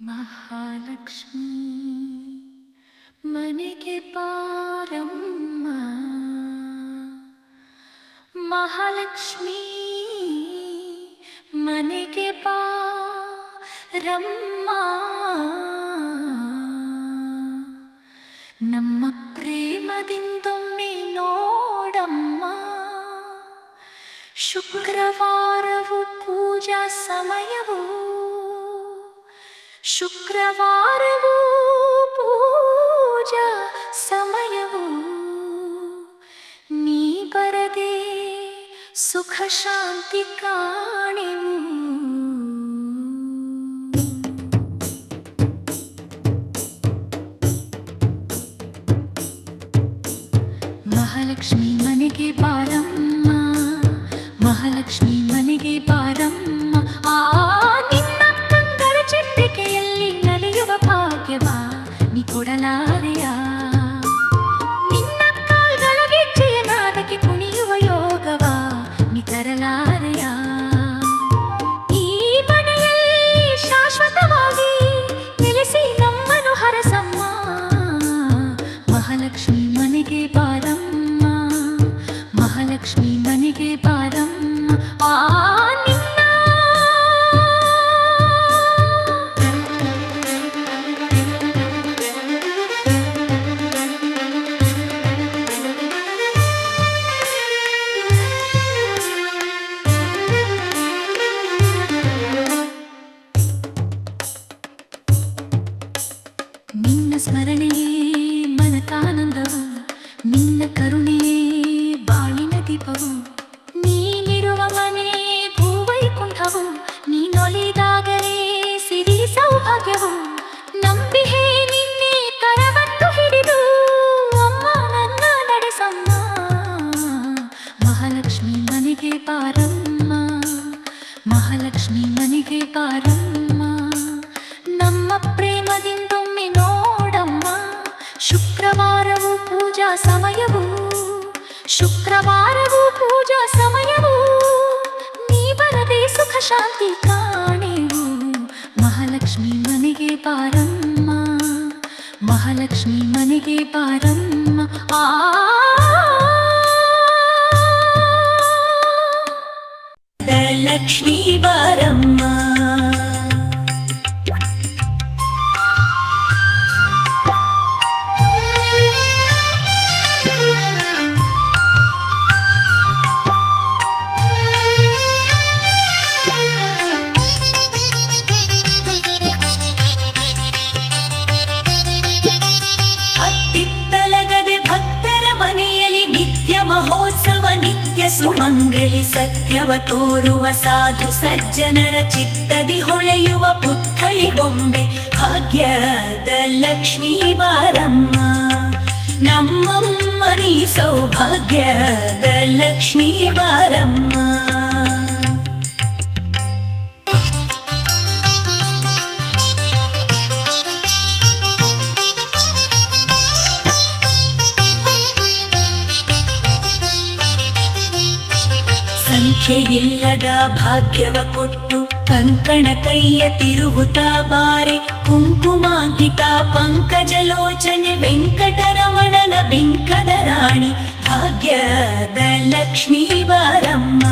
ಮಹಾಲಕ್ಷ್ಮಿ ಮನೆಗೆ ಬಾರಮ್ಮ ಮಹಾಲಕ್ಷ್ಮಿ ಮನೆಗೆ ಬಾರಮ್ಮ ನಮ್ಮ ಪ್ರೇಮದಿಂದೊಮ್ಮೆ ನೋಡಮ್ಮ ಶುಕ್ರವಾರವು ಪೂಜಾ ಸಮಯವು ಶುಕ್ರವಾರವು ಪೂಜಾ ಸಮಯವು ನೀ ಬರದೆ ಸುಖ ಶಾಂತಿ ಕಾಣೆವು ಮಹಾಲಕ್ಷ್ಮಿ ಮನೆಗೆ ಬಾರಮ್ಮ ಪೂಜಾ ಸಮಯವು ಶುಕ್ರವಾರವು ಪೂಜಾ ಸಮಯವು ನೀ ಬರದೆ ಸುಖ ಶಾಂತಿ ಕಾಣೆವು ಮಹಾಲಕ್ಷ್ಮಿ ಮನೆಗೆ ಬಾರಮ್ಮ ಮಹಾಲಕ್ಷ್ಮಿ ಮನೆಗೆ ಬಾರಮ್ಮ ಆ ಲಕ್ಷ್ಮೀ ಸುಮಂಗಲಿ ಸತ್ಯವ ತೋರುವ ಸಾಧು ಸಜ್ಜನರ ಚಿತ್ತದಿ ಹೊಳೆಯುವ ಪುತ್ಥಳಿ ಬೊಂಬೆ. ಭಾಗ್ಯದ ಲಕ್ಷ್ಮೀ ಬಾರಮ್ಮ ನಮ್ಮಮ್ಮ ನೀ ಸೌಭಾಗ್ಯದ ಲಕ್ಷ್ಮೀ ಬಾರಮ್ಮ. ಸಂಖ್ಯೆಯಿಲ್ಲದ ಭಾಗ್ಯವ ಕೊಟ್ಟು ಕಂಕಣ ಕೈಯ ತಿರುಗುತ್ತಾ ಬಾರೆ ಕುಂಕುಮಾಂಕಿತ ಪಂಕಜಲೋಚನೆ ವೆಂಕಟರಮಣನ ಬೆಂಕದ ರಾಣಿ ಭಾಗ್ಯದ ಲಕ್ಷ್ಮೀ ಬಾರಮ್ಮ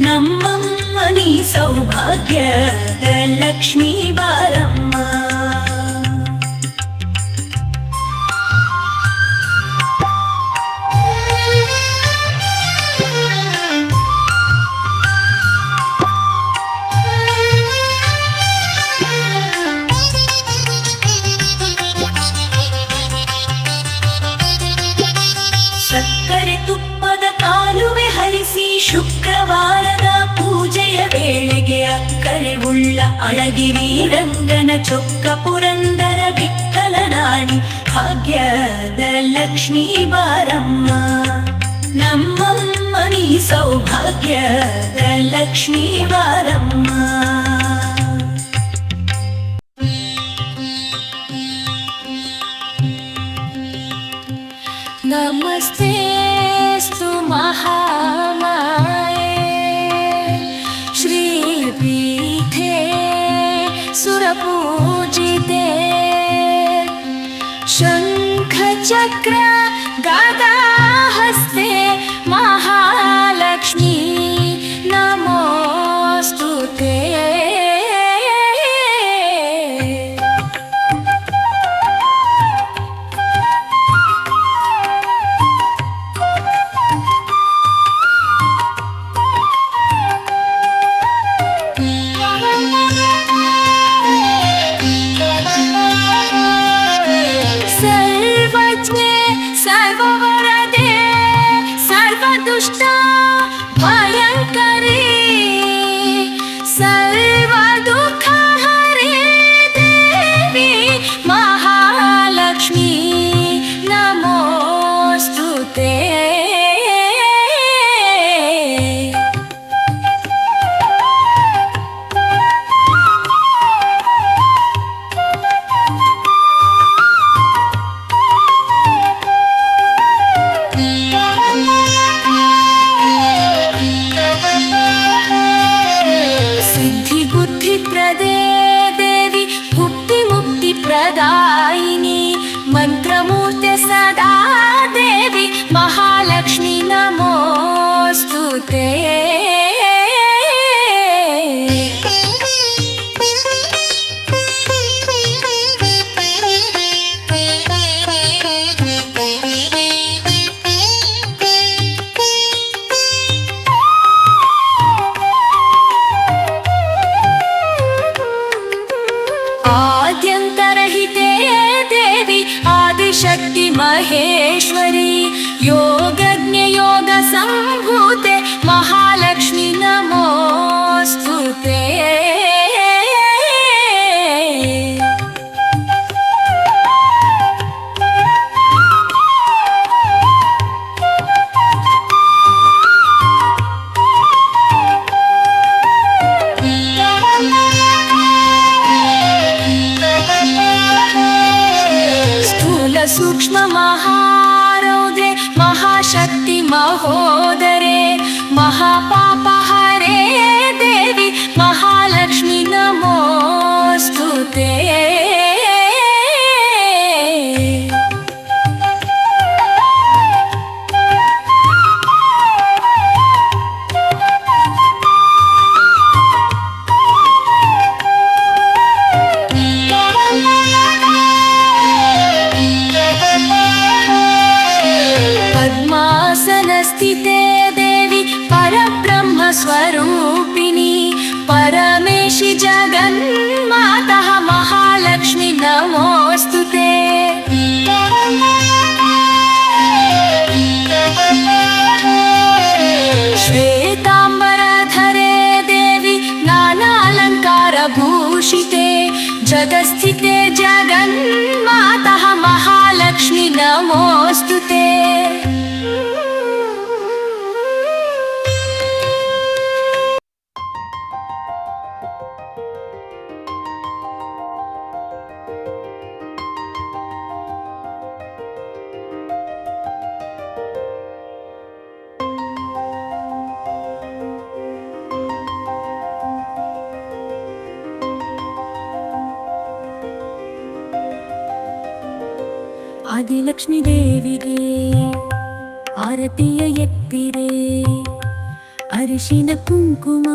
ನಮ್ಮಮ್ಮ ನೀ ಸೌಭಾಗ್ಯದ ಲಕ್ಷ್ಮೀ ಬಾರಮ್ಮ அக்கறை உள்ள அழகி வீரங்கன சொக்க புரந்தர விக்கலனாணி ಭಾಗ್ಯದ ಲಕ್ಷ್ಮೀ ಬಾರಮ್ಮ ನಮ್ಮಮ್ಮನಿ ಸೌಭಾಗ್ಯದ ಲಕ್ಷ್ಮೀ ಬಾರಮ್ಮ что महालक्ष्मी नमोऽस्तु ते आद्यन्तरहिते देवि आदिशक्ति महेश्वरी సర్వస్థితే దేవి పరబ్రహ్మ స్వరూపిణి. పరమేశి జగన్మాత మహాలక్ష్మి నమోస్తు శ్వేతాంబరధరే దేవి నానాలంకారభూషితే జగస్థితే జగన్మాత మహాలక్ష్మి నమోస్తు ಆದಿಲಕ್ಷ್ಮೀ ದೇವಿಗೆ ಆರತಿಯ ಎತ್ತಿರೆ ಅರಿಶಿನ ಕುಂಕುಮ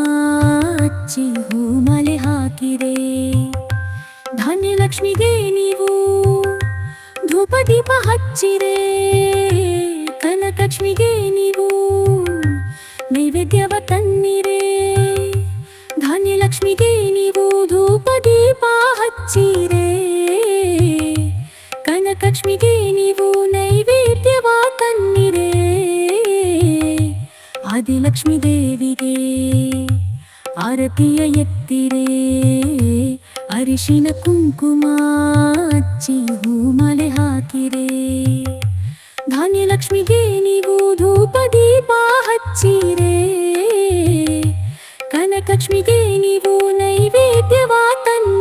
ಹಚ್ಚಿ ಹೂಮಾಲೆ ಹಾಕಿರೆ ಧಾನ್ಯಲಕ್ಷ್ಮಿಗೆ ನೀವು ಧೂಪ ದೀಪ ಹಚ್ಚಿರೆ ಕನಕಲಕ್ಷ್ಮಿಗೆ ನೀವು ನೈವೇದ್ಯವ ತನ್ನಿರೆ. ಧಾನ್ಯಲಕ್ಷ್ಮಿಗೆ ನೀವು ಧೂಪ ದೀಪ ಹಚ್ಚಿರೆ. ಕನಕಲಕ್ಷ್ಮಿಗೆ ನೀವು ನೈವೇದ್ಯವ ತನ್ನಿರೆ ಆದಿಲಕ್ಷ್ಮೀ ದೇವಿಗೆ ಆರತಿಯ ಎತ್ತಿರೆ ಅರಿಶಿನ ಕುಂಕುಮ ಹಚ್ಚಿ ಹೂಮಾಲೆ ಹಾಕಿರೆ ಧಾನ್ಯಲಕ್ಷ್ಮಿಗೆ ನೀವು ಧೂಪ ದೀಪ ಹಚ್ಚಿರೆ ಕನಕಲಕ್ಷ್ಮಿಗೆ ನೀವು ನೈವೇದ್ಯವ ತನ್ನಿರೆ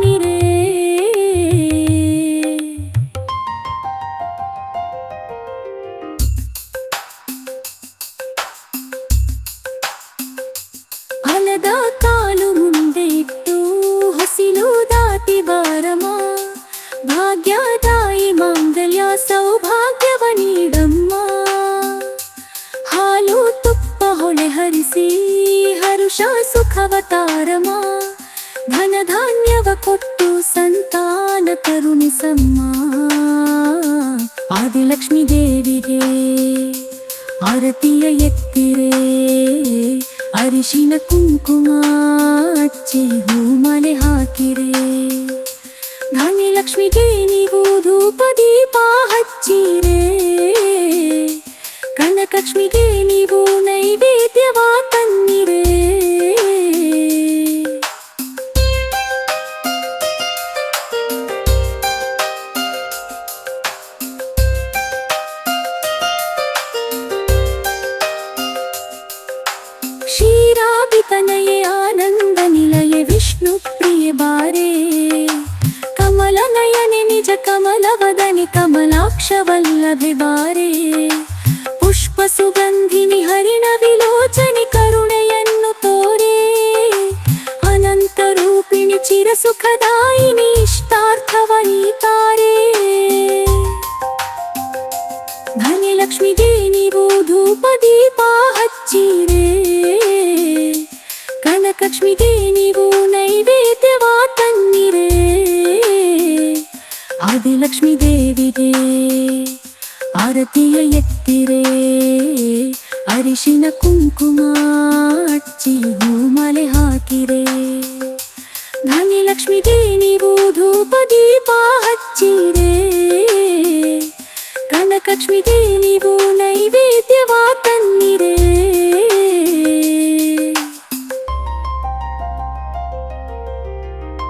ಹರಿಸಿ ಹರುಷ ಸುಖವತಾರಮ. ಧನ ಧಾನ್ಯವ ಕೊಟ್ಟು ಸಂತಾನ ಕರುಣಿಸಮ್ಮ ಆದಿಲಕ್ಷ್ಮಿ ದೇವಿಗೆ ಆರತಿಯ ಎತ್ತಿರೆ. ಅರಿಶಿನ ಕುಂಕುಮ ಅಚ್ಚಿ ಹೂಮಲೆ ಹಾಕಿರೆ. ಧಾನ್ಯಲಕ್ಷ್ಮಿಗೆ ನೀವು ಧೂಪ ದೀಪ ಹಚ್ಚಿರೆ. ಕನಕಲಕ್ಷ್ಮಿಗೆ ನೀವು कमल नयनि निज कमल वदनि कमलाक्षल्ले बारे। पुष्प सुगन्धि हरिण विलोचनि करुणयन्तु तोरे। अनन्तरूपिणि चिरसुखदायिनि दानि इष्टवन्तरे धन लक्ष्मी देनि धूपदीप हिरे कनकक्ष्मी ಆದಿಲಕ್ಷ್ಮೀ ದೇವಿಗೆ ಆರತಿಯ ಎತ್ತಿರೆ, ಅರಿಶಿನ ಕುಂಕುಮ ಹಚ್ಚಿ ಹೂಮಲೆ ಹಾಕಿರೆ. ಧನ್ಯಲಕ್ಷ್ಮಿಗೆ ನೀವು ಧೂಪ ದೀಪ ಹಚ್ಚಿರೆ. ಕನಕಲಕ್ಷ್ಮಿಗೆ